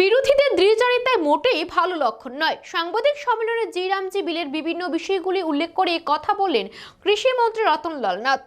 বিরোধীদের দ্বিচারিতায় মোটেই ভালো লক্ষণ নয়। সাংবাদিক সম্মেলনে জি রামজি বিলের বিভিন্ন বিষয়গুলি উল্লেখ করে কথা বললেন কৃষিমন্ত্রী রতনলাল নাথ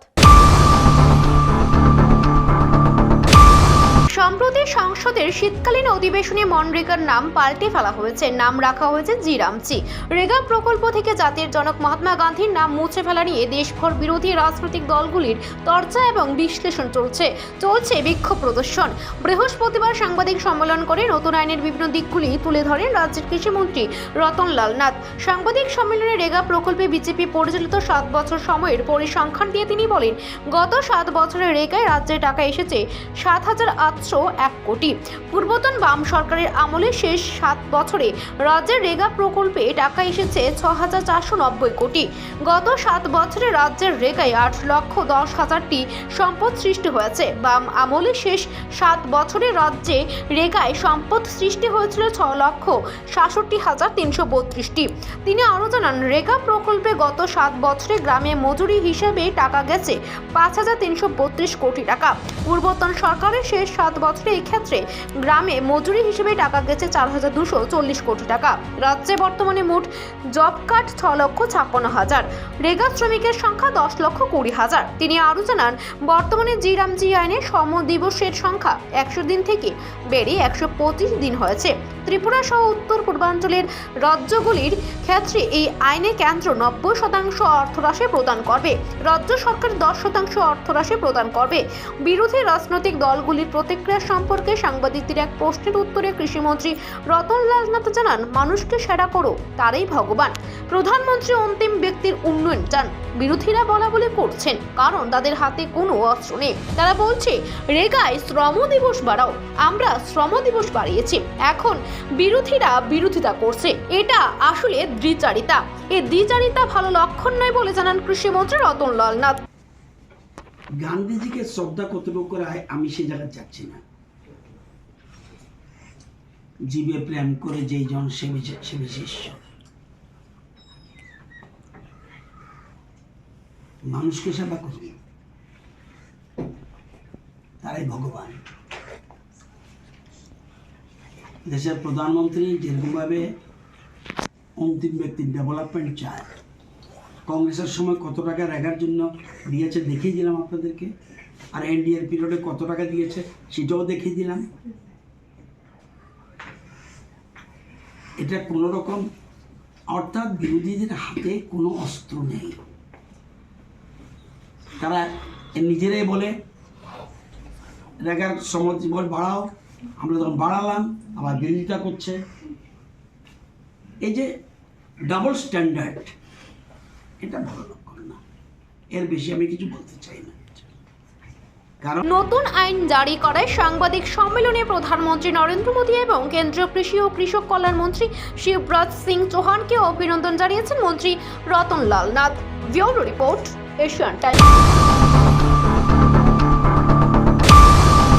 সম্প্রতি সংসদের শীতকালীন অধিবেশনে মনরেগার নাম পাল্টে ফেলা হয়েছে। নাম রাখা হয়েছে জি রামচি রেগা প্রকল্প থেকে জাতির জনক মহাত্মা গান্ধীর নাম মুছে ফেলা নিয়ে দেশভর বিরোধী রাজনৈতিক দলগুলির চর্চা এবং বিশ্লেষণ চলছে। চলছে বিক্ষোভ প্রদর্শন। বৃহস্পতিবার সাংবাদিক সম্মেলন করে নতুন আইনের বিভিন্ন দিকগুলি তুলে ধরেন রাজ্যের কৃষিমন্ত্রী রতনলাল নাথ। সাংবাদিক সম্মেলনে রেগা প্রকল্পে বিজেপি পরিচালিত সাত বছর সময়ের পরিসংখ্যান দিয়ে তিনি বলেন, গত সাত বছরের রেগায় রাজ্যে টাকা এসেছে সাত হাজার আটশো এক কোটি। পূর্বতন বাম সরকারের আমলে শেষ সাত বছরে রাজ্যের রেগা প্রকল্পে টাকা এসেছে ছ হাজার চারশো নব্বই কোটি। গত সাত বছরে রাজ্যের রেগায় আট লক্ষ দশ হাজারটি সম্পদ সৃষ্টি হয়েছে। বাম আমলে শেষ সাত বছরে রাজ্যে রেগায় সম্পদ সৃষ্টি হয়েছিল ছ লক্ষ সাতষট্টি হাজার তিনশো বত্রিশটি। তিনি আরও জানান, রেগা প্রকল্পে গত সাত বছরে গ্রামে মজুরি হিসেবে টাকা গেছে পাঁচ হাজার তিনশো বত্রিশ কোটি টাকা। পূর্বতন সরকারের শেষ সাত বছরে ক্ষেত্রে গ্রামে মজুরি হিসেবে টাকা গেছে চার হাজার দুশো চল্লিশ কোটি টাকা। রাজ্যে বর্তমানে মোট জব কার্ড ছ লক্ষ ছাপ্পান্ন হাজার, রেগা শ্রমিকের সংখ্যা দশ লক্ষ কুড়ি হাজার। তিনি আরও জানান, বর্তমানে জি রামজি আইনে সম দিবসের সংখ্যা একশো দিন থেকে বেড়ে একশো পঁচিশ দিন হয়েছে। ত্রিপুরা সহ উত্তর পূর্বাঞ্চলের রাজ্যগুলির ক্ষেত্রে এই আইনে কেন্দ্র নব্বই শতাংশ অর্থরাশি প্রদান করবে। রাজ্য সরকার দশ শতাংশ অর্থরাশি প্রদান করবে। বিরোধী রাজনৈতিক দলগুলির প্রতিক্রিয়া সম্পর্কে সাংবাদিকদের এক প্রশ্নের উত্তরে কৃষিমন্ত্রী রতনলাল নাথ জানান, মানুষকে সেরা করো, তারাই ভগবান। প্রধানমন্ত্রী অন্তিম ব্যক্তির উন্নয়ন চান, বিরোধীরা বলা বলে করছেন, কারণ তাদের হাতে কোনো অস্ত্র নেই। তারা বলছে, রেগায় শ্রম দিবস বাড়াও, আমরা শ্রম দিবস বাড়িয়েছি, এখন বিরোধীরা বিরোধিতা করছে, এটা আসলে দ্বিচারিতা। এ দ্বিচারিতা ভালো লক্ষণ নয় বলে জানান কৃষিমন্ত্রী রতনলাল নাথ গান্ধীজিকে শ্রদ্ধা কতটুকু করা হয় আমি সে জায়গায় যাচ্ছি না। জীবে প্রেম করে যেই জন সে বিশে- মানুষকে সেবা করুন তারাই ভগবান। দেশের প্রধানমন্ত্রী যেরকমভাবে অন্তিম ব্যক্তির ডেভেলপমেন্ট চায়, কংগ্রেসের সময় কত টাকা রেগার জন্য দিয়েছে দেখিয়ে দিলাম আপনাদেরকে, আর এনডিএর পিরিয়ডে কত টাকা দিয়েছে সেটাও দেখিয়ে দিলাম। এটা কোনো রকম, অর্থাৎ বিরোধীদের হাতে কোনো অস্ত্র নেই। তারা নিজেরাই বলে, রেগার সময় জীবন বাড়াও, আমরা তখন বাড়ালাম, আবার বিরোধিতা করছে। এই যে ডাবল স্ট্যান্ডার্ড এটা ভালো লক্ষণ না। এর বেশি আমি কিছু বলতে চাই না। নতুন আইন জারি করায় সাংবাদিক সম্মেলনে প্রধানমন্ত্রী নরেন্দ্র মোদী এবং কেন্দ্রীয় কৃষি ও কৃষক কল্যাণ মন্ত্রী শিবরাজ সিং চৌহানকে অভিনন্দন জানিয়েছেন মন্ত্রী Ratanlal Nath. Bureau report Asian Times.